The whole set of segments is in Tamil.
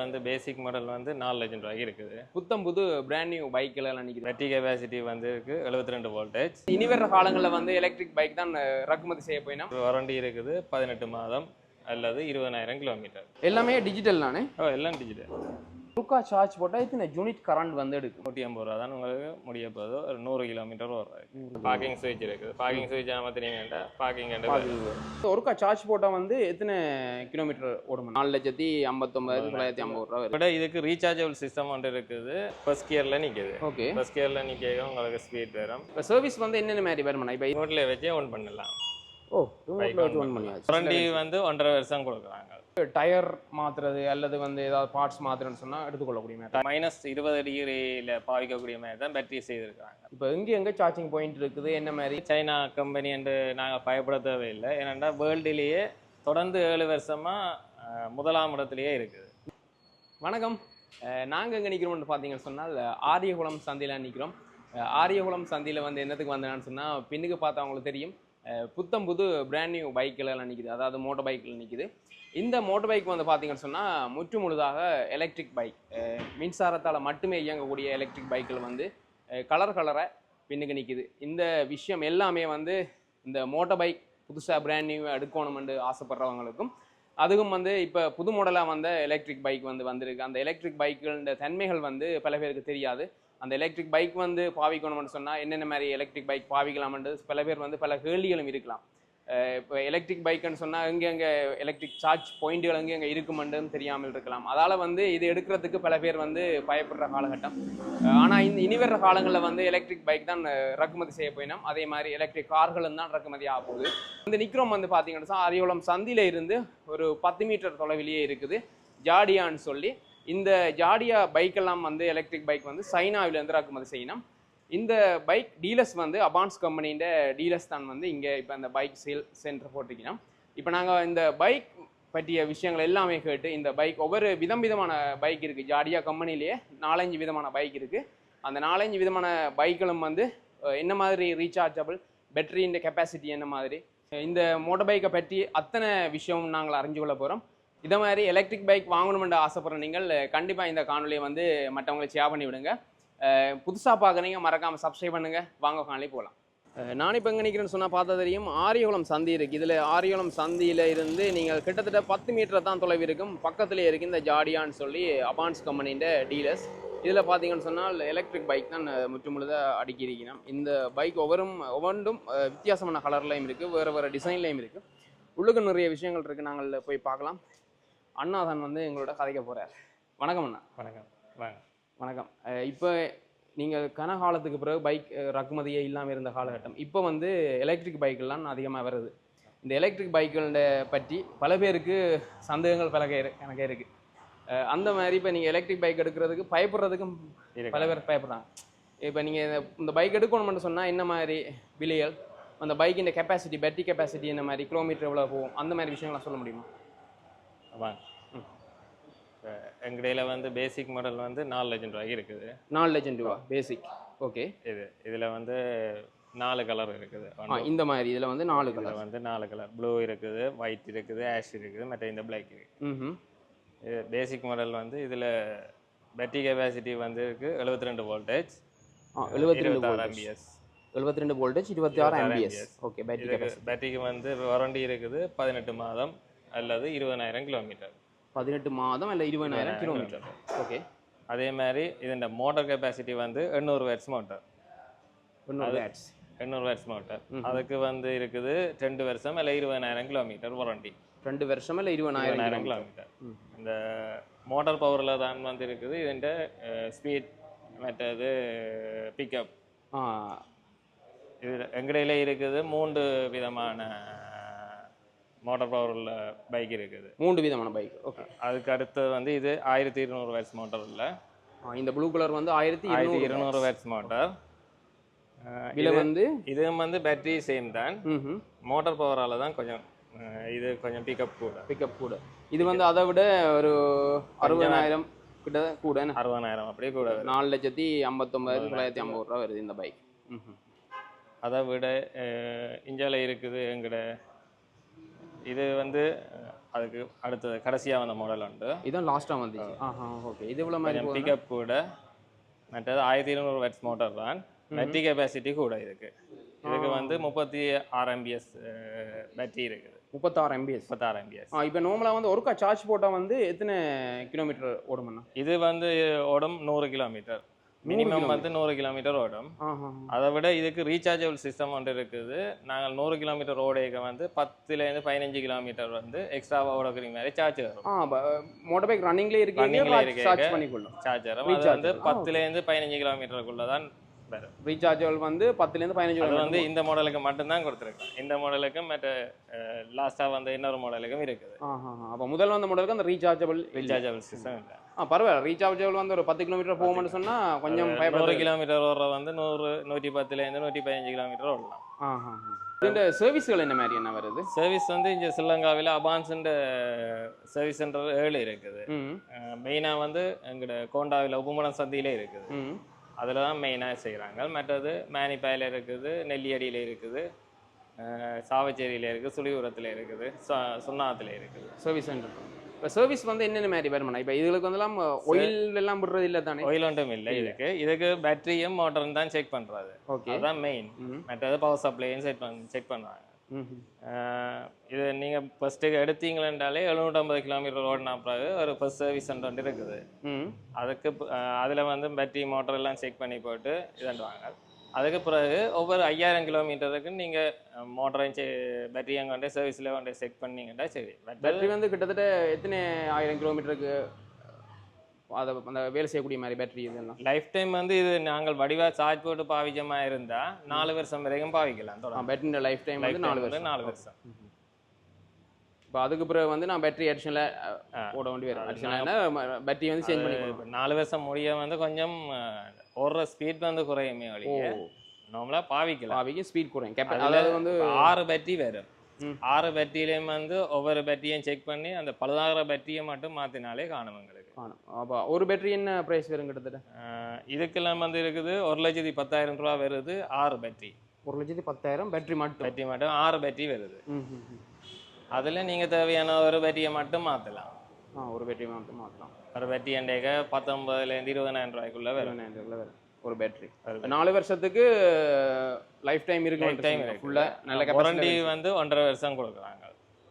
வந்து பேசிக் மாடல் வந்து நாலு லட்சம் ரூபாய்க்கு இருக்குது. புத்தம் புது பிராண்ட் நியூ பைக்கில் நிற்கிது பேட்டரி கெப்பாசிட்டி வந்து இருக்கு எழுபத்தி ரெண்டு வோல்டேஜ் இனி வர்ற காலங்களில் வந்து எலக்ட்ரிக் பைக் தான் இறக்குமதி செய்ய போயினா? வாரண்டி இருக்குது பதினெட்டு மாதம் அல்லது இருபதாயிரம் கிலோமீட்டர் எல்லாமே டிஜிட்டல் தானே? ஓ எல்லாம் டிஜிட்டல் ருக்கா சார்ஜ் போட்டால் இத்தனை யூனிட் கரண்ட் வந்து எடுக்கும்? நூற்றி ஐம்பது ரூபா தான் உங்களுக்கு முடிய போகுது ஒரு நூறு கிலோமீட்டர் வரும். பார்க்கிங் சுவிட்ச் இருக்குது. பார்க்கிங் சுவிட்ச் அமர்த்தினீங்கன்னா பார்க்கிங் ஒருக்கா சார்ஜ் போட்டால் வந்து எத்தனை கிலோமீட்டர் ஓடும் நாலு லட்சத்தி ஐம்பத்தொம்பது தொள்ளாயிரத்தி ஐம்பது ரூபா வரும். விட இதுக்கு ரீசார்ஜபிள் சிஸ்டம் ஒன்று இருக்குது. ஃபர்ஸ்ட் கியரில் நிற்கிது ஓகே. ஃபர்ஸ்ட் கியரில் நிற்க உங்களுக்கு ஸ்பீட் வரும். இப்போ சர்வீஸ் வந்து என்னென்ன மாதிரி வருமாண்ணா இப்போ ரோட்டில் வச்சே ஒன் பண்ணலாம். ஓ ரிமோட்டில் வச்சு பண்ணியாச்சு. வந்து ஒன்றரை வருஷம் கொடுக்குறாங்க. டயர் மாற்றுறது அல்லது வந்து ஏதாவது பார்ட்ஸ் மாற்றுறேன்னு சொன்னால் எடுத்துக்கொள்ளக்கூடிய மாதிரி மைனஸ் இருபது டிகிரியில் பாவிக்கக்கூடிய மாதிரி தான் பேட்டரி செய்திருக்காங்க இப்போ எங்கே எங்கே சார்ஜிங் பாயிண்ட் இருக்குது என்ன மாதிரி? சைனா கம்பெனி என்று நாங்கள் பயப்பட தேவையில்லை ஏனென்றால் வேர்ல்டுலேயே தொடர்ந்து ஏழு வருஷமாக முதலாம் இடத்துலையே இருக்குது. வணக்கம். நாங்கள் எங்கே நிற்கிறோம்னு பார்த்தீங்கன்னு சொன்னால் ஆரியகுளம் சந்தையில் நிற்கிறோம் ஆரியகுளம் சந்தையில் வந்து என்னத்துக்கு வந்தேன்னு சொன்னால் பின்னுக்கு பார்த்தா அவங்களுக்கு தெரியும். புத்தம் புது பிராண்ட் நியூ பைக்கில் எல்லாம் நிற்கிது அதாவது மோட்டர் பைக்கில் நிற்கிது இந்த மோட்டர் பைக் வந்து பார்த்தீங்கன்னு சொன்னால் முற்று முழுதாக எலக்ட்ரிக் பைக் மின்சாரத்தால் மட்டுமே இயங்கக்கூடிய எலக்ட்ரிக் பைக்கில் வந்து கலர் கலரை பின்னுக்கு நிற்கிது இந்த விஷயம் எல்லாமே வந்து இந்த மோட்டர் பைக் புதுசாக பிராண்ட் நியூ எடுக்கணும்னு ஆசைப்படுறவங்களுக்கும் அதுவும் வந்து இப்போ புது மாடலாக வந்த எலக்ட்ரிக் பைக் வந்து வந்திருக்கு. அந்த எலக்ட்ரிக் பைக்குகளோட தன்மைகள் வந்து பல பேருக்கு தெரியாது. அந்த எலக்ட்ரிக் பைக் வந்து பாவிக்கணும்னு சொன்னால் என்னென்ன மாதிரி எலக்ட்ரிக் பைக் பாவிக்கலாம்ன்றது பல பேர் வந்து பல கேள்விகளும் இருக்கலாம். இப்போ எலக்ட்ரிக் பைக்குன்னு சொன்னால் எங்கே எங்கே எலக்ட்ரிக் சார்ஜ் பாயிண்ட்டுகள் எங்கே எங்கே இருக்குமென்றும் தெரியாமல் இருக்கலாம். அதால் வந்து இது எடுக்கிறதுக்கு பல பேர் வந்து பயப்படுற காலகட்டம். ஆனால் இந்த இனி வர்ற காலங்களில் வந்து எலக்ட்ரிக் பைக் தான் அஹ், இறக்குமதி செய்ய போயினோம். அதே மாதிரி எலக்ட்ரிக் கார்களும் தான் இறக்குமதி ஆக போகுது. இந்த நிக்ரோம் வந்து பார்த்தீங்கன்னா அரியோளம் சந்தியில் இருந்து ஒரு பத்து மீட்டர் தொலைவிலேயே இருக்குது. ஜாடியான்னு சொல்லி இந்த ஜாடியா பைக்கெல்லாம் வந்து எலக்ட்ரிக் பைக் வந்து சைனாவிலேருந்து இறக்குமதி செய்யணும். இந்த பைக் டீலர்ஸ் வந்து அபான்ஸ் கம்பெனியின் டீலர்ஸ் தான் வந்து இங்கே இப்போ இந்த பைக் சேல் சென்டர் போட்டிருக்கணும் இப்போ நாங்கள் இந்த பைக் பற்றிய விஷயங்கள் எல்லாமே கேட்டு இந்த பைக் ஒவ்வொரு விதம் விதமான பைக் இருக்குது ஜாடியா கம்பெனிலேயே நாலஞ்சு விதமான பைக் இருக்குது அந்த நாலஞ்சு விதமான பைக்களும் வந்து என்ன மாதிரி ரீசார்ஜபிள் பேட்டரியின் கெப்பாசிட்டி என்ன மாதிரி இந்த மோட்டர் பைக்கை பற்றி அத்தனை விஷயம் நாங்கள் அறிஞ்சு கொள்ள போகிறோம் இதை மாதிரி எலக்ட்ரிக் பைக் வாங்கணுமென்று ஆசைப்படுற நீங்கள் கண்டிப்பாக இந்த காணொலியை வந்து மற்றவங்களை ஷேர் பண்ணி விடுங்க புதுசாக பார்க்குறீங்க மறக்காமல் சப்ஸ்கிரைப் பண்ணுங்கள் வாங்க காலையில் போகலாம். நான் இப்போ எங்கே நிற்கிறேன்னு சொன்னால் பார்த்தா தெரியும் ஆரியகுளம் சந்தி இருக்குது இதில் ஆரியகுளம் சந்தியில் இருந்து நீங்கள் கிட்டத்தட்ட பத்து மீட்டர் தான் தொலைவு இருக்கும். பக்கத்துலேயே இருக்குது இந்த ஜாடியான்னு சொல்லி அபான்ஸ் கம்பெனியின் டீலர்ஸ். இதில் பார்த்தீங்கன்னு சொன்னால் எலக்ட்ரிக் பைக் தான் அஹ், முற்று முழுதாக அடுக்கி இருக்கணும் இந்த பைக் ஒவ்வொரும் ஒவ்வொன்றும் வித்தியாசமான கலர்லையும் இருக்குது வேறு வேறு டிசைன்லையும் இருக்குது உள்ளுக்கு நிறைய விஷயங்கள் இருக்குது நாங்கள் போய் பார்க்கலாம். அண்ணாதான் வந்து எங்களோட கதைக்க போகிறார் வணக்கம் அண்ணா. வணக்கம். வாங்க. வணக்கம். இப்போ நீங்கள் கனகாலத்துக்கு பிறகு பைக் இறக்குமதியே இல்லாமல் இருந்த காலகட்டம். இப்போ வந்து எலக்ட்ரிக் பைக்கெல்லாம் அதிகமாக வருது. இந்த எலக்ட்ரிக் பைக்குகள பற்றி பல பேருக்கு சந்தேகங்கள் பல எனக்கு இருக்குது அந்த மாதிரி இப்போ நீங்கள் எலக்ட்ரிக் பைக் எடுக்கிறதுக்கு பயப்படுறதுக்கும். பல பேர் பயப்படுறாங்க. இப்போ நீங்கள் இந்த பைக் எடுக்கணும்னு சொன்னால் என்ன மாதிரி விலைகள் அந்த பைக்கின் கெப்பாசிட்டி பேட்டரி கெப்பாசிட்டி என்ன மாதிரி கிலோமீட்டர் எவ்வளோ போகும் அந்த மாதிரி விஷயங்கள்லாம் சொல்ல முடியுமா? இப்போ எங்கடையில் வந்து பேசிக் மாடல் வந்து நாலு லட்சம் ரூபாய்க்கு இருக்குது. நாலு லட்சம் ரூபா பேசிக் ஓகே இது இதில் வந்து நாலு கலர் இருக்குது. இந்த மாதிரி. இதில் வந்து நாலு கலர் வந்து நாலு கலர் ப்ளூ இருக்குது ஒயிட் இருக்குது ஆஷ் இருக்குது மற்ற இந்த பிளாக் இருக்குது இது பேசிக் மாடல் வந்து இதில் பேட்டரி கெப்பாசிட்டி வந்து இருக்கு எழுபத்தி ரெண்டு வோல்டேஜ் எழுபத்தி ரெண்டு ஆம்பியர்ஸ் எழுபத்தி ரெண்டு வோல்டேஜ் இருபத்தி ஆறு 26 ஆம்பிஎஸ். ஓகே பேட்டரி பேட்டரிக்கு வந்து வாரண்டி இருக்குது பதினெட்டு மாதம் அல்லது இருபதாயிரம் கிலோமீட்டர் பதினெட்டு மாதம் இல்லை இருபதாயிரம் கிலோமீட்டர் ஓகே அதே மாதிரி இதோட மோட்டார் கெப்பாசிட்டி வந்து எண்ணூறு வேட்ஸ் மோட்டார் இன்னொரு பேட்ஸ் எண்ணூறு வேட்ஸ் மோட்டார் அதுக்கு வந்து இருக்குது ரெண்டு வருஷம் இல்லை இருபதாயிரம் கிலோமீட்டர் வாரண்டி ரெண்டு வருஷம் இல்லை இருபதாயிரம் கிலோமீட்டர் இந்த மோட்டார் பவரில் தான் வந்து இருக்குது இதுன்ற ஸ்பீட் மற்றது பிக்கப் இது எங்கடையில இருக்குது மூன்று விதமான மோட்டார் பவரில் பைக் இருக்குது. மூன்று விதமான பைக். ஓகே. அதுக்கு அடுத்தது வந்து இது ஆயிரத்தி இருநூறு வேட்ஸ் மோட்டார் இல்லை. இந்த ப்ளூ கலர் வந்து ஆயிரத்தி ஆயிரத்தி இருநூறு வேட்ஸ் மோட்டார். விலை வந்து? இதுவும் வந்து பேட்டரி சேம் தான். மோட்டார் பவரால் தான் கொஞ்சம் இது கொஞ்சம் பிக்கப் கூட. பிக்கப் கூட. இது வந்து அதை விட ஒரு அறுபதாயிரம் கிட்ட கூட? அறுபதாயிரம் அப்படியே கூட. நாலு லட்சத்தி ஐம்பத்தொம்பதாயிரத்தி தொள்ளாயிரத்தி ஐம்பது ரூபா வருது இந்த பைக் அதை விட இந்தியாவில் இருக்குது எங்கட இது வந்து அதுக்கு அடுத்தது கடைசியாக வந்த மாடல் உண்டு. இதான் லாஸ்ட்டாக வந்துச்சு. ஆஹா ஓகே இது இவ்வளோ மாதிரி பிக்கப் கூட மற்றது ஆயிரத்தி இருநூறு வெட்ஸ் மோட்டார் தான். பேட்டரி கெப்பாசிட்டி கூட இதுக்கு. இதுக்கு வந்து முப்பத்தி ஆறு எம்பிஎஸ் பேட்டரி இருக்குது. முப்பத்தாறு எம்பிஎஸ் முப்பத்தாறு எம்பிஎஸ் ஆ இப்போ நார்மலாக வந்து ஒருக்கா சார்ஜ் போட்டால் வந்து எத்தனை கிலோமீட்டர் ஓடுமண்ணா இது வந்து ஓடும் நூறு கிலோமீட்டர் மினிமம் வந்து நூறு கிலோமீட்டர் ஓடும். அதை விட இதுக்கு ரீசார்ஜபிள் சிஸ்டம் ஒன்று இருக்குது. நாங்கள் நூறு கிலோமீட்டர் ஓடைக்கு வந்து பத்துலேருந்து பதினஞ்சு கிலோமீட்டர் வந்து எக்ஸ்ட்ராவாக ஓடக்கூடிய மாதிரி சார்ஜ் வரும். மோட்டர் பைக் ரன்னிங்லேயே Runningலயே இருக்கீங்க இருக்கீங்க. சார்ஜ் பண்ணிக்கொள்ளும்? சார்ஜ் வரும் அது. வந்து பத்துலேருந்து பதினஞ்சு கிலோமீட்டருக்குள்ள தான் வரும். ரீசார்ஜபிள் வந்து பத்துலேருந்து பதினஞ்சு அது வந்து இந்த மாடலுக்கு மட்டும்தான் கொடுத்துருக்கோம். இந்த மாடலுக்கும் மற்ற லாஸ்ட்டாக வந்த இன்னொரு மாடலுக்கும் இருக்குது. அப்போ முதல் வந்த மாடலுக்கு அந்த ரீசார்ஜபிள் ரீசார்ஜபிள் சிஸ்டம் இல்லை. ஆ பரவாயில்ல. ரீசார்ஜபிள் வந்து ஒரு பத்து கிலோமீட்டர் போகும்னு சொன்னால் கொஞ்சம் நூறு கிலோமீட்டர் ஓடுற வந்து நூறு நூற்றி பத்துலேருந்து நூற்றி பதினஞ்சு கிலோமீட்டர் ஓடலாம் ஆஹா இந்த சர்வீஸ்கள் என்ன மாதிரி என்ன வருது? சர்வீஸ் வந்து இங்கே ஸ்ரீலங்காவில் அபான்ஸ்ன்ற சர்வீஸ் சென்டர் ஏழு இருக்குது. மெயினாக வந்து எங்களோட கோண்டாவில் உப்புமடம் சந்தியிலே இருக்குது. அதில் தான் மெயினாக செய்கிறாங்க மற்றது மேனிப்பாயில் இருக்குது நெல்லியடியில் இருக்குது. சாவச்சேரியில் இருக்குது சுழிபுரத்தில் இருக்குது சு- சுண்ணாத்தில் இருக்குது. சர்வீஸ் சென்டர் இப்போ சர்வீஸ் வந்து என்னென்ன மாதிரி வருமாண்ணா இப்போ இதுகளுக்கு வந்துலாம் ஒயில் எல்லாம் விடுறது இல்லை தானே? oil ஒன்றும் இல்லை இதுக்கு. இதுக்கு பேட்டரியும் மோட்டரும் தான் செக் பண்ணுறது ஓகே அதுதான் மெயின் மற்றது பவர் சப்ளையும் செக் பண் செக் பண்ணுறாங்க இது நீங்கள் ஃபஸ்ட்டு எடுத்தீங்களேன்றாலே எழுநூற்றம்பது கிலோமீட்டர் ஓடினா பிறகு ஒரு ஃபஸ்ட் சர்வீஸ் சென்டர் ஒன்று இருக்குது. அதுக்கு அதில் வந்து பேட்டரி மோட்டர் எல்லாம் செக் பண்ணி போட்டு இதுன்றாங்க அதுக்கு பிறகு ஒவ்வொரு ஐயாயிரம் கிலோமீட்டருக்கு நீங்கள் மோட்டரையும் செ பேட்டரியும் கொண்டு சர்வீஸில் கொண்டு செக் பண்ணீங்கன்னா சரி. பேட்டரி வந்து கிட்டத்தட்ட எத்தனை ஆயிரம் கிலோமீட்டருக்கு அதை அந்த வேலை செய்யக்கூடிய மாதிரி பேட்டரி இதெல்லாம் லைஃப் டைம் வந்து இது நாங்கள் வடிவாக சார்ஜ் போட்டு பாவிச்சமாக இருந்தால் நாலு வருஷம் வரைக்கும் பாவிக்கலாம் தொடர்ந்து. பேட்டரியோட லைஃப் டைம் வந்து நாலு வந்து வருஷம். நாலு வருஷம் இப்போ அதுக்கு பிறகு வந்து நான் பேட்டரி அடிஷனலாக போட வேண்டி வரும். அடிஷனலாக பேட்டரி வந்து சேஞ்ச் பண்ணி நாலு வருஷம் முடிய வந்து கொஞ்சம் ஓடுற ஸ்பீட் வந்து குறையுமே வழிய நார்மலாக பாவிக்கலாம். பாவிக்கு ஸ்பீட் குறையும். அதாவது வந்து ஆறு பேட்டரி வரும். ஆறு பேட்டரியிலையும் வந்து ஒவ்வொரு பேட்டரியும் செக் பண்ணி அந்த பழுதாகிற பேட்டரியை மட்டும் மாற்றினாலே காணும் எங்களுக்கு. காணும். அப்போ ஒரு பேட்டரி என்ன ப்ரைஸ் வரும் கிட்டத்தட்ட? இதுக்கெல்லாம் வந்து இருக்குது ஒரு லட்சத்தி பத்தாயிரம் ரூபா வருது ஆறு பேட்டரி ஒரு லட்சத்தி பத்தாயிரம் பேட்டரி மட்டும்? பேட்டரி மட்டும் ஆறு பேட்டரி வருது. அதில் நீங்கள் தேவையான ஒரு பேட்டரியை மட்டும் மாற்றலாம் ஆ ஒரு பேட்டரி மட்டும் மாற்றலாம் ஒரு பேட்டரி எண்டேக்க பத்தொன்பதுலேருந்து இருபதாயிரம் ரூபாய்க்குள்ள வரும். இருபதாயிரத்துல வரும். ஒரு பேட்டரி நாலு வருஷத்துக்கு லைஃப் டைம் இருக்கு. இருக்கு. ஃபுல்லாக நல்ல வாரண்டி வந்து ஒன்றரை வருஷம் கொடுக்குறாங்க.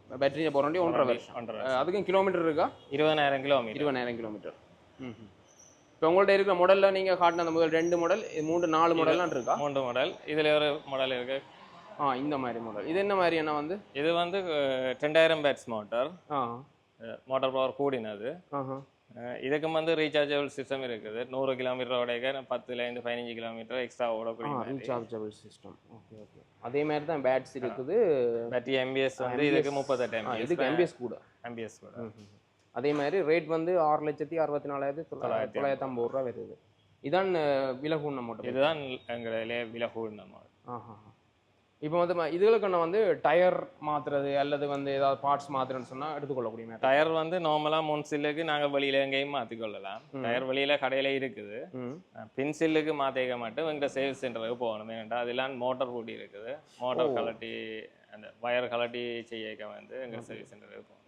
பேட்டரி போகிறோண்டி ஒன்றரை வருஷம். ஒன்றரை அதுக்கும் கிலோமீட்டர் இருக்கா? இருபதாயிரம் கிலோமீட்டர் இருபதாயிரம் கிலோமீட்டர் ம் இப்போ உங்கள்ட்ட இருக்கிற மாடலில் நீங்கள் காட்டின அந்த முதல் ரெண்டு மாடல் மூணு நாலு மாடல்லாம் இருக்கா? மூன்று மாடல் இதில் ஒரு மாடல் இருக்கு. ஆ இந்த மாதிரி மாடல் இது என்ன மாதிரி என்ன வந்து? இது வந்து ரெண்டாயிரம் பேட்ஸ் மோட்டார் ஆ. மோட்டார் பவர் கூடினது. இதுக்கு வந்து ரீசார்ஜபிள் சிஸ்டம் இருக்குது. நூறு கிலோமீட்டர் ஓடைக்க பத்துலேருந்து பதினஞ்சு கிலோமீட்டர் எக்ஸ்ட்ரா ஓடக்கூடிய ரீசார்ஜபிள் சிஸ்டம் ஓகே ஓகே அதே மாதிரி தான் பேட்ஸ் இருக்குது. பேட்டரி எம்பிஎஸ் வந்து இதுக்கு முப்பத்தெட்டு எம்பிஎஸ் இதுக்கு எம்பிஎஸ் கூட. எம்பிஎஸ் கூட. அதே மாதிரி ரேட் வந்து ஆறு லட்சத்தி அறுபத்தி நாலாயிரத்தி தொள்ளாயிரத்தி தொள்ளாயிரத்தி ஐம்பது ரூபா வருது. இதான் விலகுண்ண மட்டும் இதுதான் எங்களிலே விலை கூடின மாடல் ஆஹா. இப்போ வந்து இதுகளுக்கு நான் வந்து டயர் மாத்துறது அல்லது வந்து ஏதாவது பார்ட்ஸ் மாத்துறேன்னு சொன்னா எடுத்துக்கொள்ளக்கூடிய டயர் வந்து நார்மலாக முன் சில்லுக்கு நாங்கள் வெளியில எங்கேயும் மாற்றிக்கொள்ளலாம். டயர் வெளியில கடையில இருக்குது. ம். அஹ் பின் சில்லுக்கு மாற்றிக்க மட்டும் எங்கள் சேல்ஸ் சென்டருக்கு போகணும் ஏன்டா அதெல்லாம் மோட்டார் பூட்டி இருக்குது. மோட்டார். கலட்டி அந்த வயர் கலட்டி செய்யக்க வந்து எங்கள் சர்வீஸ் சென்டருக்கு போகணும்.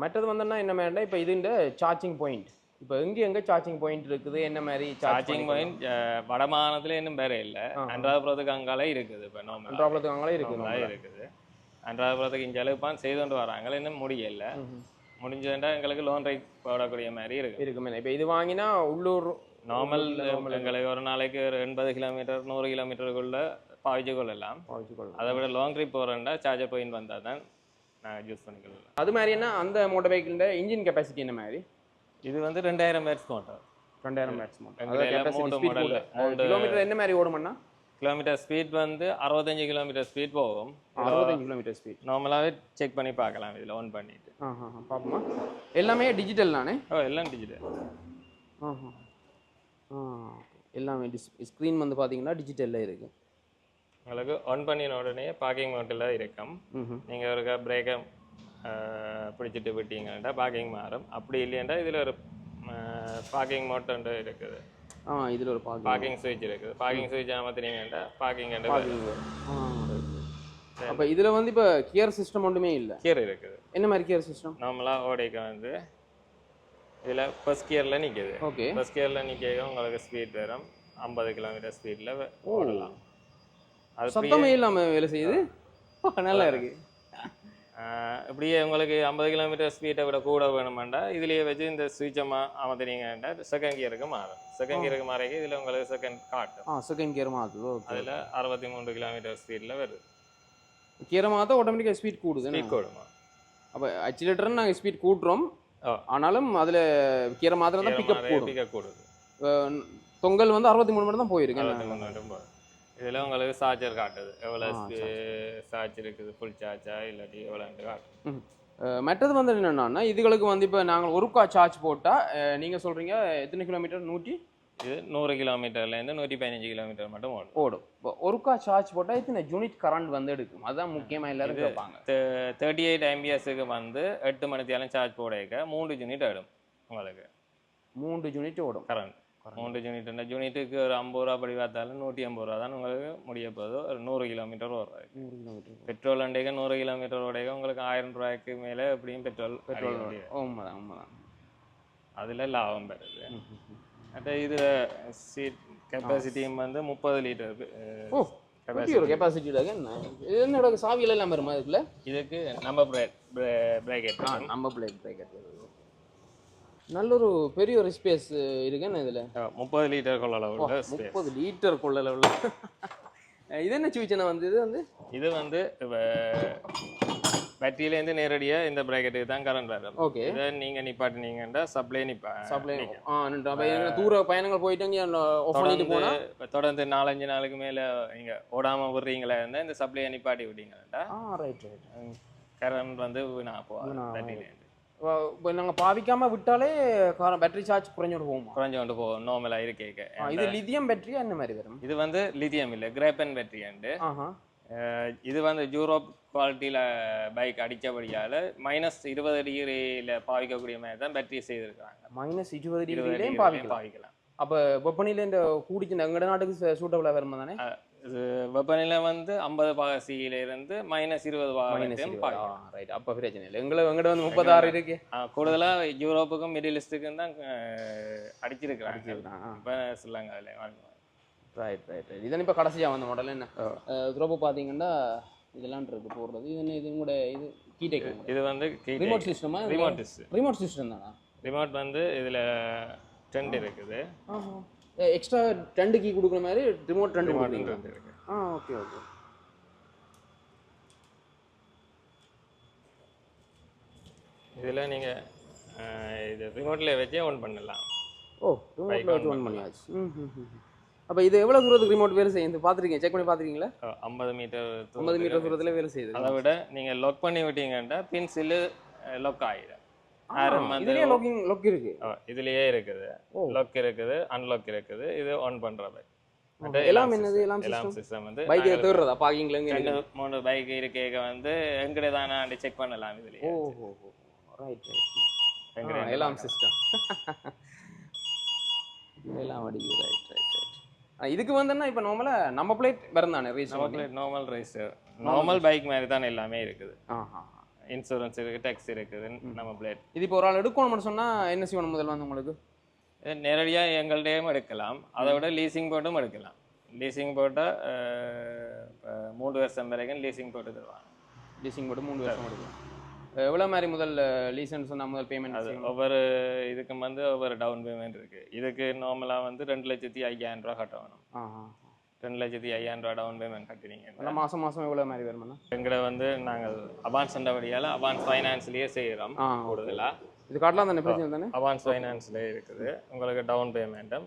மற்றது வந்துன்னா என்ன மாதிரி இப்போ இது இந்த சார்ஜிங் பாயிண்ட் இப்போ எங்க எங்க சார்ஜிங் பாயிண்ட் இருக்குது? என்ன மாதிரி சார்ஜிங் பாயிண்ட் வடமாகாணத்தில் இன்னும் வேற இல்லை. அன்றாபுரத்துக்கு அங்காலே இருக்குது இப்போ நார்மலாக ட்ராப்லத்துக்கு அங்கே இருக்குது இருக்குது. அன்றாபுரத்துக்கு இங்கே அளவுப்பான் செய்து கொண்டு வராங்க. இன்னும் முடியல. முடிஞ்சதுண்டா எங்களுக்கு லோன் ரைட் போடக்கூடிய மாதிரி இருக்கு. இருக்குமே இப்போ இது வாங்கினா உள்ளூர் நார்மல் எங்களுக்கு ஒரு நாளைக்கு ஒரு எண்பது கிலோமீட்டர் நூறு கிலோமீட்டருக்குள்ள பாவிச்சு கொள்ளலாம். அதை விட லாங் ட்ரிப் போகிறேன்டா சார்ஜர் பாயிண்ட் வந்தால் தான் நான் யூஸ் பண்ணிக்கலாம். அது மாதிரி என்ன? அந்த மோட்டர் பைக்கில் இன்ஜின் கெப்பாசிட்டி என்ன மாதிரி? இது வந்து ரெண்டாயிரம் பேட்ஸ் மோட்டார் ரெண்டாயிரம் மேட்ச் மோட்டர் model, மூன்று- கிலோமீட்டர் என்ன மாதிரி ஓடுமண்ணா கிலோமீட்டர் ஸ்பீட் வந்து அறுபத்தஞ்சு கிலோமீட்டர் ஸ்பீட் போகும். அறுபத்தஞ்சு கிலோமீட்டர் ஸ்பீட் நார்மலாகவே செக் பண்ணி பார்க்கலாம் இதில் ஆன் பண்ணிட்டு. பார்ப்போமா. எல்லாமே டிஜிட்டல் தானே? ஓ எல்லாம் டிஜிட்டல் எல்லாமே ஸ்க்ரீன் வந்து பார்த்தீங்கன்னா டிஜிட்டலில் இருக்குது உங்களுக்கு ஆன் பண்ணின உடனே பார்க்கிங் மோட்டில் இருக்கும் நீங்கள் ஒரு பிரேக்கை பிடிச்சிட்டு விட்டீங்கன்னா பார்க்கிங் மாறும். அப்படி இல்லையண்டா இதில் ஒரு பார்க்கிங் மோட்டோண்டு இருக்குது. ஆ இதில் ஒரு பார்க்கிங் பார்க்கிங் சுவிட்ச் இருக்குது. பார்க்கிங் சுவிட்ச் அமர்த்தினீங்கன்னா பார்க்கிங் அப்போ இதில் வந்து இப்போ கியர் சிஸ்டம் ஒன்றுமே இல்லை. கியர் இருக்குது. என்ன மாதிரி கியர் சிஸ்டம்? நார்மலாக ஓடைக்கு வந்து இதில் ஃபர்ஸ்ட் கியரில் நிற்கிது ஓகே. ஃபர்ஸ்ட் கியரில் நிற்க உங்களுக்கு ஸ்பீட் வரும். ஐம்பது கிலோமீட்டர் ஸ்பீடில் ஓடலாம். அது சத்தமே இல்லாமல் வேலை செய்யுது. நல்லா இருக்கு. ஆஹ் இப்படியே உங்களுக்கு ஐம்பது கிலோமீட்டர் ஸ்பீடை விட கூட வேணுமெண்டா. இதுலயே வச்சு இந்த சுவிட்சை மா அமர்த்தினீங்கன்னா செகண்ட் கியருக்கு மாறும். செகண்ட் கியருக்கு மாறிக்க இதில் உங்களுக்கு செகண்ட் காட்டும் ஆ செகண்ட் கியர் மாற்றுது ஓகே அதில் அறுபத்தி மூன்று கிலோமீட்டர் ஸ்பீடில் வருது. கியரை மாற்ற ஆட்டோமேட்டிக்காக ஸ்பீட் கூடுது ஸ்பீட் கூடுமா? அப்போ ஆக்சிலேட்டர் நாங்கள் ஸ்பீட் கூட்டுறோம். ஆனாலும் அதில் கியரை மாத்திரம் தான் பிக்கப் கூடும். பிக்கப் கூடுது. தொங்கல் வந்து அறுபத்தி மூணு மணி தான் போயிருக்கு. மூணு இதில் உங்களுக்கு சார்ஜர் காட்டுது. எவ்வளோ சார்ஜ் இருக்குது ஃபுல் சார்ஜா இல்லாட்டி எவ்வளோன்ட்டு காட்டும் அஹ் மற்றது வந்து என்னென்னா இதுகளுக்கு வந்து இப்போ நாங்கள் ஒருக்கா சார்ஜ் போட்டால் நீங்கள் சொல்கிறீங்க எத்தனை கிலோமீட்டர் நூற்றி? இது நூறு கிலோமீட்டர்லேருந்து நூற்றி பதினஞ்சு கிலோமீட்டர் மட்டும் ஓடும். ஓடும். இப்போ ஒருக்கா சார்ஜ் போட்டால் இத்தனை யூனிட் கரண்ட் வந்து எடுக்கும். அதுதான் முக்கியமாக எல்லாரும் கேட்பாங்க. தேர்ட்டி எயிட் எம்பிஎஸ்க்கு வந்து எட்டு மணித்தியாலும் சார்ஜ் போடைக்க மூன்று யூனிட் ஆகிடும் உங்களுக்கு. மூன்று யூனிட் ஓடும். கரண்ட் மூன்று யூனிட் யூனிட்டுக்கு ஒரு ஐம்பது ரூபா படி பார்த்தாலும் நூற்றி ஐம்பது ரூபா தான் உங்களுக்கு முடிய போகுது. ஒரு நூறு கிலோமீட்டர் ஓடுறது. நூறு கிலோமீட்டர். பெட்ரோல் அண்டைக்கு நூறு கிலோமீட்டர் ஓடைக்க உங்களுக்கு ஆயிரம் ரூபாய்க்கு மேலே எப்படியும் பெட்ரோல் பெட்ரோல் உண்மைதான் உண்மைதான். அதில் லாபம் பெறுது. மற்ற இதில் சீட் கெப்பாசிட்டியும் வந்து முப்பது லிட்டர் ஓ ஒரு கெப்பாசிட்டி என்ன? என்னோட சாவியில் எல்லாம் வருமா இதுக்குள்ள? இதுக்கு நம்ம பிரேக் பிரேக்கெட் நம்ம பிளேட் பிரேக்கர் நல்ல ஒரு பெரிய ஒரு ஸ்பேஸ் இருக்கு. என்ன இதில்? முப்பது லிட்டர் கொள்ள உள்ள ஸ்பேஸ் முப்பது லிட்டர் கொள்ள லெவலில் இது என்ன சுவிச்சனை வந்து? இது வந்து? இது வந்து பேட்டரியிலேருந்து நேரடியாக இந்த பிரேக்கெட்டுக்கு தான் கரண்ட் வரும். ஓகே இதை நீங்கள் நிப்பாட்டினீங்கன்னா சப்ளை நிப்பா சப்ளை. ஆ தூர பயணங்கள் போயிட்டு ஆஃப் பண்ணிட்டு தொடர்ந்து போனா? இப்ப தொடர்ந்து நாலஞ்சு நாளுக்கு மேலே நீங்கள் ஓடாமல் விடுறீங்களா இருந்தால் இந்த சப்ளையை நிப்பாட்டி விட்டீங்கன்னா ரைட் ரைட் கரண்ட் வந்து போகாது வீணா பேட்டரியிலேருந்து இப்போ நாங்கள் பாவிக்காம விட்டாலே பேட்டரி சார்ஜ் குறைஞ்சிட்டு போகுமா? குறைஞ்சு கொண்டு போகும். நார்மலாக இருக்கேக்க ஆ, இது லித்தியம் பேட்டரியா என்ன மாதிரி வரும்? இது வந்து லித்தியம் இல்லை கிரேப்பன் பேட்டரி அஹ் இது வந்து யூரோப் குவாலிட்டியில் பைக் அடித்தபடியால் மைனஸ் இருபது டிகிரியில் பாவிக்கக்கூடிய மாதிரி தான் பேட்டரி செய்திருக்காங்க மைனஸ் இருபது டிகிரிலையும் பாவிக்கலாம். பாவிக்கலாம். அப்போ வெப்பநிலை இந்த கூடிச்சு எங்கட நாட்டுக்கு சூட்டபிளாக வருமா தானே? வெப்பநிலை வந்து ஐம்பது பாகசியில இருந்து மைனஸ் இருபது. பாவிக்கலாம் ரைட் அப்போ பிரச்சனை இல்லை. எங்களை எங்கட வந்து முப்பத்தாறு இருக்கு. கூடுதலா யூரோப்புக்கும் மிடில் ஈஸ்ட்டுக்கும் தான் அடிச்சிருக்கிறாங்க. இப்போ ஸ்ரீலங்காவில் ரைட் ரைட் ரைட் இதன் இப்போ கடைசியாக வந்த மாடல் என்ன? துரோப்பு பார்த்தீங்கன்னா இதெல்லாம் இருக்கு போடுறது. இது இது கூட இது கீடெக் இது வந்து ரிமோட் சிஸ்டமா ரிமோட் ரிமோட் சிஸ்டம் தானா? ரிமோட் வந்து இதுல டென்ட் இருக்குது. எக்ஸ்ட்ரா ரெண்டு கீ கொடுக்குற மாதிரி ரிமோட் ரெண்டு ரிமோட் கொடுக்குறீங்க. ஆ ஓகே ஓகே இதுல நீங்க அஹ், இது ரிமோட்ல வச்சே ஆன் பண்ணலாம். ஓ ரிமோட்டில் வச்சு ஒன் பண்ணியாச்சு. அப்போ இது எவ்வளோ தூரத்துக்கு ரிமோட் வேலை செய்யுது பார்த்துருக்கீங்க? செக் பண்ணி பார்த்துருக்கீங்களா? ஐம்பது மீட்டர் ஐம்பது மீட்டர் தூரத்தில் வேலை செய்யுது. அதை விட நீங்க லாக் பண்ணி விட்டீங்கன்னா பின் சில்லு லாக் ஆயிடும் இதுலேயே லாக்கிங் லாக் இருக்கு. ஆ, இதுலயே இருக்குது. லாக் இருக்குது அன்லாக் இருக்குது. இது ஆன் பண்ற பைக் எல்லாம் என்னது? எல்லாம் எல்லாம் சிஸ்டம் வந்து ரெண்டு மூணு பைக் இருக்கேக்க வந்து எங்கட தானே செக் பண்ணலாம் இதுலயே ஓ ஓ ரைட் எங்கட ரைட் எல்லாம் சிஸ்டம் எல்லாம் ரைட் ரைட் ரைட் இதுக்கு வந்தேன்னா இப்போ நார்மலாக நம்ம பிளேட் வரும் தானே நமக்கு நார்மல் ரைஸ் நார்மல் பைக் மாதிரி தான் எல்லாமே இருக்குது. ஆஹா. இன்சூரன்ஸ் இருக்கு டேக்ஸ் இருக்குது நம்ம பிளேட் இது இப்போ ஒரு ஆள் எடுக்கணும்னு சொன்னா என்ன செய்யணும் முதல்ல வந்து உங்களுக்கு? நேரடியா எங்கள்கிட்டயும் எடுக்கலாம். அதை விட லீசிங் போட்டும் எடுக்கலாம். லீசிங் போட்டால் மூணு வருஷம் வரைக்கும் லீசிங் போட்டு தருவாங்க. லீசிங் போட்டு மூணு வருஷம் எடுக்கும் எவ்வளோ மாதிரி முதல் லீசன் சொன்னா முதல் அது பேமெண்ட் ஒவ்வொரு இதுக்கும் வந்து ஒவ்வொரு டவுன் பேமெண்ட் இருக்கு. இதுக்கு நார்மலா வந்து ரெண்டு லட்சத்தி ஐயாயிரம் ரூபா கட்ட வேணும் ரெண்டு லட்சத்தி ஐயாயிரம் ரூபா டவுன் பேமெண்ட் கட்டினீங்க நல்லா மாசம் மாசம் எவ்வளோ மாதிரி வருமாண்ணா எங்களை வந்து நாங்கள் அவான்ஸ் வழியால அவான்ஸ் ஃபைனான்ஸ்லயே செய்கிறோம் ஆ கூடுதலா. இது காட்டலாம் தானே பிரச்சனை தானே? அவான்ஸ் ஃபைனான்ஸ்லேயே இருக்குது. உங்களுக்கு டவுன் பேமெண்ட்டும்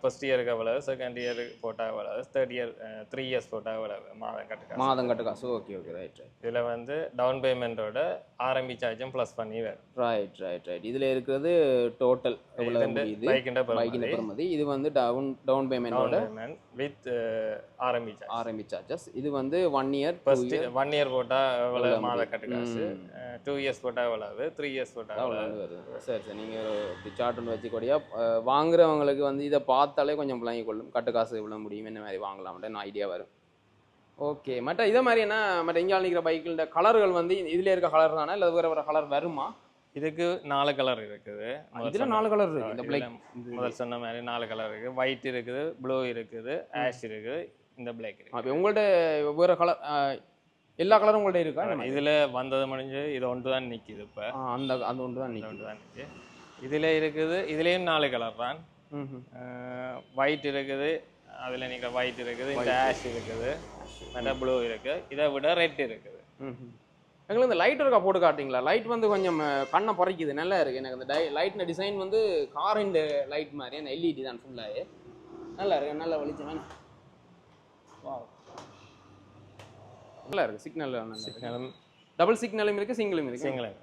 ஃபர்ஸ்ட் இயருக்கு எவ்வளவு செகண்ட் இயருக்கு போட்டால் எவ்வளவு தேர்ட் இயர் த்ரீ இயர்ஸ் போட்டால் எவ்வளவு மாதம் கட்டுக்காசு? மாதம் கட்டு காசு ஓகே ஓகே ரைட் ரைட் இதில் வந்து டவுன் பேமெண்ட்டோட ஆரம்பி சார்ஜும் ப்ளஸ் பண்ணி வரும். ரைட் ரைட் ரைட் இதில் இருக்கிறது டோட்டல் எவ்வளோ பைக்கின்ற பைக்கின் பெறுமதி. இது வந்து டவுன் டவுன் பேமெண்டோட டவுன் பேமெண்ட் வித் ஆரம்பி சார்ஜ் ஆர்எம்பி சார்ஜஸ் இது வந்து one year first one year போட்டால் எவ்வளவு மாத கட்டுக்காசு டூ இயர்ஸ் போட்டால் எவ்வளவு? த்ரீ இயர்ஸ் போட்டால் எவ்வளவு வருது? சரி சரி. நீங்கள் இப்படி சார்ட் ஒன்று வச்சுக்கூடியா வாங்குறவங்களுக்கு வந்து இதை பார்த்தாலே கொஞ்சம் விளங்கி கொள்ளும். கட்டு காசு இவ்வளோ முடியும்? என்ன மாதிரி வாங்கலாம்ன்ற ஐடியா வரும். ஓகே மற்ற இதே மாதிரி என்ன மற்ற இங்கே நிற்கிற பைக்கில் கலர்கள் வந்து இதுல இருக்க கலர் தானே? இல்லை வேற வேற கலர் வருமா? இதுக்கு நாலு கலர் இருக்குது. இதுல நாலு கலர் இருக்கு. இந்த பிளாக் முதல் சொன்ன மாதிரி நாலு கலர் இருக்குது ஒயிட் இருக்குது ப்ளூ இருக்குது ஆஷ் இருக்குது இந்த பிளாக் இருக்குது. அப்போ உங்கள்ட்ட வேற கலர் எல்லா கலரும் உங்கள்ட்ட இருக்கா? இதுல வந்தது முடிஞ்சு இது ஒன்று தான் நிக்குது இப்ப. அந்த அந்த ஒன்று தான் இது நிற்கும் ஒன்று தான் நிக்கு இதுல இருக்குது இதுலயும் நாலு கலர் தான். ஒயிட் இருக்குது அதுல நிக்கிற ஒயிட் இருக்குது இந்த ஆஷ் இருக்குது மற்ற ப்ளூ இருக்கு இதை விட ரெட் இருக்குது. எங்களுக்கு இந்த லைட் இருக்கா போட்டு காட்டுங்களா லைட் வந்து கொஞ்சம் கண்ணை பறிக்குது. நல்லா இருக்கு. எனக்கு இந்த டை லைட்ன டிசைன் வந்து காரின் லைட் மாதிரி. அந்த எல்இடி தான் ஃபுல்லாகவே நல்லா இருக்கு. நல்ல வெளிச்சம். வேணும் Wow. நல்லா இருக்கு. சிக்னல் சிக்னலும் டபுள் சிக்னலும் இருக்கு சிங்கிளும் இருக்கு. சிங்கிளும்.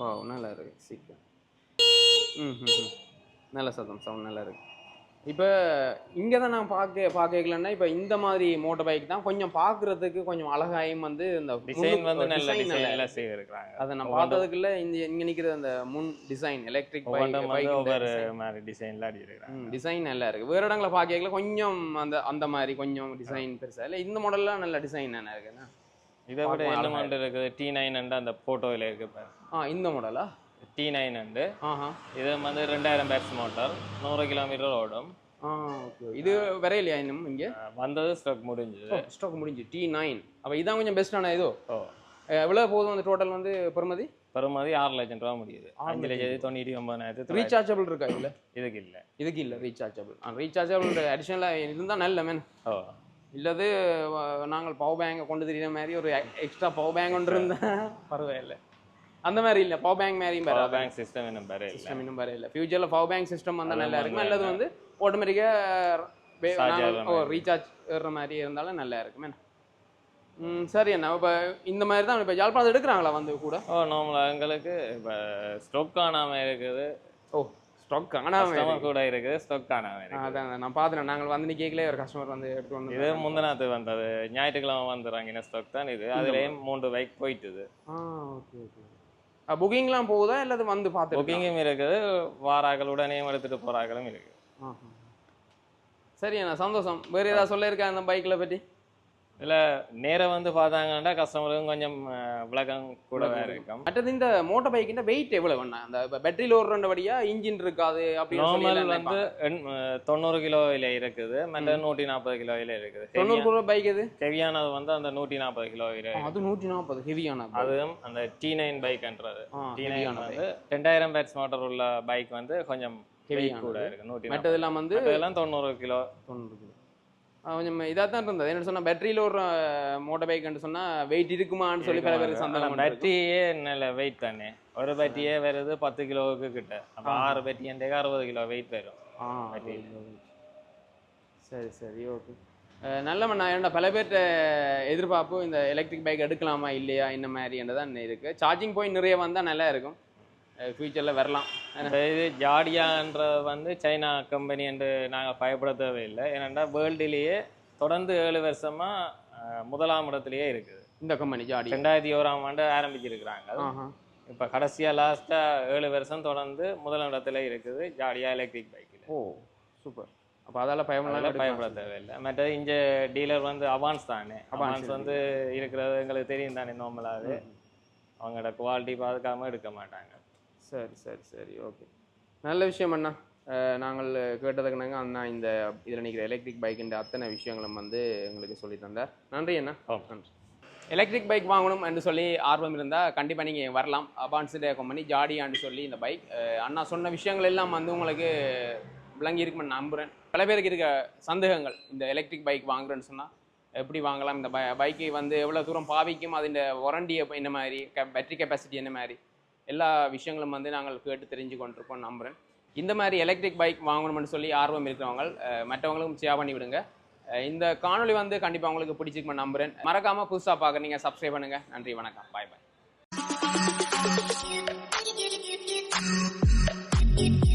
வாவ் நல்லா இருக்கு. சிக்னல் ம் ம் நல்ல சத்தம். சவுண்ட் நல்லா இருக்கு. இப்போ இங்கே தான் நான் பார்க்க பார்க்கலன்னா இப்போ இந்த மாதிரி மோட்டர் பைக் தான் கொஞ்சம் பார்க்கறதுக்கு கொஞ்சம் அழகாயும் வந்து இந்த டிசைன் வந்து நல்ல டிசைன்ல இருக்கு. செய்திருக்கிறாங்க. அதை நான் பார்த்ததுக்குள்ள இந்த இங்க நிக்கிற அந்த முன் டிசைன் எலக்ட்ரிக் பைக் ஒவ்வொரு மாதிரி டிசைன்ல அடிச்சிருக்காங்க டிசைன் நல்லா இருக்கு. வேற இடங்களை பார்க்கல கொஞ்சம் அந்த அந்த மாதிரி கொஞ்சம் டிசைன் பெருசா இல்லை இந்த மாடல்லாம் நல்ல டிசைன் என்ன இருக்குண்ணா இதை விட என்ன மாடல் இருக்குது? டி நைன் அந்த போட்டோவில் இருக்கு ஆ இந்த மாடலா டி நைன் ஆஹா இது வந்து ரெண்டாயிரம் பேட்ஸ் மோட்டார் நூறு கிலோமீட்டர் ஓகே இது வரையிலையா இன்னும் இங்க வந்தது ஸ்டாக் முடிஞ்சது ஸ்டாக் முடிஞ்சு டி நைன் அப்போ இதான் கொஞ்சம் பெஸ்ட்டான இதோ எவ்வளோ போதும் அந்த டோட்டல் வந்து பெறுமதி பெருமதி ஆறு லட்சம் ரூபா முடியுது அஞ்சு லட்சத்தி தொண்ணூற்றி ஒன்பதாயிரத்து ரீசார்ஜபிள் இருக்கா இதுல இதுக்கு இல்லை இதுக்கு இல்லை ரீசார்ஜபிள் ஆ ரீசார்ஜபிள் அடிஷனலாக இருந்தால் நல்ல மேன் ஓ இல்லது நாங்கள் பவர் பேங்கை கொண்டு தெரியுற மாதிரி ஒரு எக்ஸ்ட்ரா பவர் பேங்க் ஒன்று இருந்தா பரவாயில்ல அந்த மாதிரி இல்லை. பவர் பேங்க் மாதிரியும் பவர் பேங்க் சிஸ்டம் இன்னும் இல்லை சிஸ்டம் இன்னும் வரையில. ஃபியூச்சரில் பவர் பேங்க் சிஸ்டம் வந்தால் அது நல்லா இருக்கும். அல்லது வந்து ஆட்டோமேட்டிக்காக ரீசார்ஜ் ஏறுற மாதிரி இருந்தாலும் நல்லா இருக்கும். என்ன? ம் சரி அண்ணா. இப்போ இந்த மாதிரி தான் இப்போ யாழ்ப்பாணம் எடுக்கிறாங்களா வந்து கூட? ஓ நார்மலாக எங்களுக்கு இப்போ ஸ்டாக் காணாமல் இருக்குது. ஓ ஸ்டாக் காணாம கூட இருக்குது ஸ்டாக் இருக்குது. அதான் நான் பார்த்தேன் நாங்கள் வந்து நிற்கலே ஒரு கஸ்டமர் வந்து எடுத்து வந்து இது முந்தினாத்து வந்தது. ஞாயிற்றுக்கிழமை வந்துடுறாங்க. ஸ்டாக் தான் இது. அதுலேயும் மூன்று பைக் போயிட்டுது. ஆ ஓகே ஓகே. புக்கிங்லாம் போகுதா இல்லது வந்து பார்த்து புக்கிங்கும் இருக்குது. வாராக்கள் உடனேயும் எடுத்துட்டு போறாக்களும் இருக்கு ஆஹா. சரி அண்ணா சந்தோஷம். வேறு ஏதாவது சொல்ல இருக்கா அந்த பைக்கில் பற்றி? இதுல நேரா வந்து பார்த்தாங்கன்னா கஸ்டமருக்கும் கொஞ்சம் விளக்கம் கூடவே இருக்கும். மற்றது இந்த மோட்டர் பைக்கின் வெயிட் எவ்வளவு வேணா அந்த பேட்டரியில் ஓடுறபடியா இன்ஜின் இருக்காது அப்படின்னு நார்மல் வந்து தொண்ணூறு கிலோவில இருக்குது மற்ற நூற்றி நாற்பது கிலோவில இருக்குது. தொண்ணூறு கிலோ பைக் எது? ஹெவியானது வந்து அந்த நூற்றி நாற்பது ஆ, அது நூற்றி நாற்பது ஹெவியான அதுவும் அந்த டி நைன் பைக்ன்றது டி நைன் வந்து ரெண்டாயிரம் பேட்ஸ் மோட்டர் உள்ள பைக் வந்து கொஞ்சம் ஹெவியான கூட இருக்கு நூற்றி மற்றதெல்லாம் வந்து மற்றதெல்லாம் தொண்ணூறு கிலோ. தொண்ணூறு கிலோ. கொஞ்சம் இதாக தான் இருந்தது என்ன சொன்னா பேட்டரியில் ஒரு மோட்டர் பைக்னு சொன்னா வெயிட் இருக்குமான்னு சொல்லி பல பேர் சந்தேகம். பேட்டரியே நல்ல வெயிட் தானே. ஒரு பேட்டரியே வருது பத்து கிலோவுக்கு கிட்ட. அப்ப ஆறு பேட்டரி அறுபது கிலோ வெயிட் வரும். சரி சரி ஓகே நல்ல மண்ணா ஏன்னா பல பேர்கிட்ட எதிர்பார்ப்பு இந்த எலக்ட்ரிக் பைக் எடுக்கலாமா இல்லையா இந்த மாதிரி தான் இருக்கு. சார்ஜிங் பாயிண்ட் நிறைய வந்தால் நல்லா இருக்கும். ஃபியூச்சரில் வரலாம். இது ஜாடியான்ற வந்து சைனா கம்பெனி என்று நாங்க பயப்பட தேவையில்லை ஏன்னா வேர்ல்டுலேயே தொடர்ந்து ஏழு வருஷமா அஹ், முதலாம் இடத்துலயே இருக்குது. இந்த கம்பெனி ஜாடி ரெண்டாயிரத்தி ஓராம் ஆண்டு ஆரம்பிச்சிருக்கிறாங்க. இப்ப கடைசியா லாஸ்டா ஏழு வருஷம் தொடர்ந்து முதல் இடத்துல இருக்குது ஜாடியா எலக்ட்ரிக் பைக்கில் ஓ சூப்பர் அப்போ அதால் அதெல்லாம் பயப்பட தேவையில்லை மற்றது இங்க டீலர் வந்து அவான்ஸ் தானே. அவான்ஸ் வந்து இருக்கிறது எங்களுக்கு தெரியும் தானே நார்மலாகவே அவங்களோட குவாலிட்டி பார்க்காம எடுக்க மாட்டாங்க. சரி சரி சரி ஓகே நல்ல விஷயம் அண்ணா. நாங்கள் கேட்டதுக்கு நாங்கள் அண்ணா இந்த இதில் நிற்கிற எலக்ட்ரிக் பைக்கின்ற அத்தனை விஷயங்களும் வந்து எங்களுக்கு சொல்லி தந்தார். நன்றி அண்ணா. நன்றி. எலக்ட்ரிக் பைக் வாங்கணும் என்று சொல்லி ஆர்வம் இருந்தால் கண்டிப்பாக நீங்கள் வரலாம். அபான்ஸ்டே கம்பெனி ஜாடியான்னு சொல்லி இந்த பைக் அண்ணா சொன்ன விஷயங்கள் எல்லாம் வந்து உங்களுக்கு விளங்கி இருக்குமென்னு நம்புகிறேன் பல பேருக்கு இருக்க சந்தேகங்கள் இந்த எலக்ட்ரிக் பைக் வாங்குறேன்னு சொன்னால் எப்படி வாங்கலாம்? இந்த பைக்கை வந்து எவ்வளோ தூரம் பாவிக்கும்? அதின் வாரண்டி என்ன மாதிரி பேட்டரி கெப்பாசிட்டி என்ன மாதிரி? எல்லா விஷயங்களும் வந்து நாங்கள் கேட்டு தெரிஞ்சு கொண்டிருப்போம் நம்புகிறேன் இந்த மாதிரி எலக்ட்ரிக் பைக் வாங்கணும்னு சொல்லி ஆர்வம் இருக்கிறவங்க மற்றவங்களுக்கும் ஷேர் பண்ணி விடுங்க. இந்த காணொளி வந்து கண்டிப்பாக உங்களுக்கு பிடிச்சிருக்குன்னு நம்புகிறேன் மறக்காமல் புதுசாக பார்க்குறீங்க சப்ஸ்கிரைப் பண்ணுங்கள் நன்றி வணக்கம். பாய் பாய் Thank you.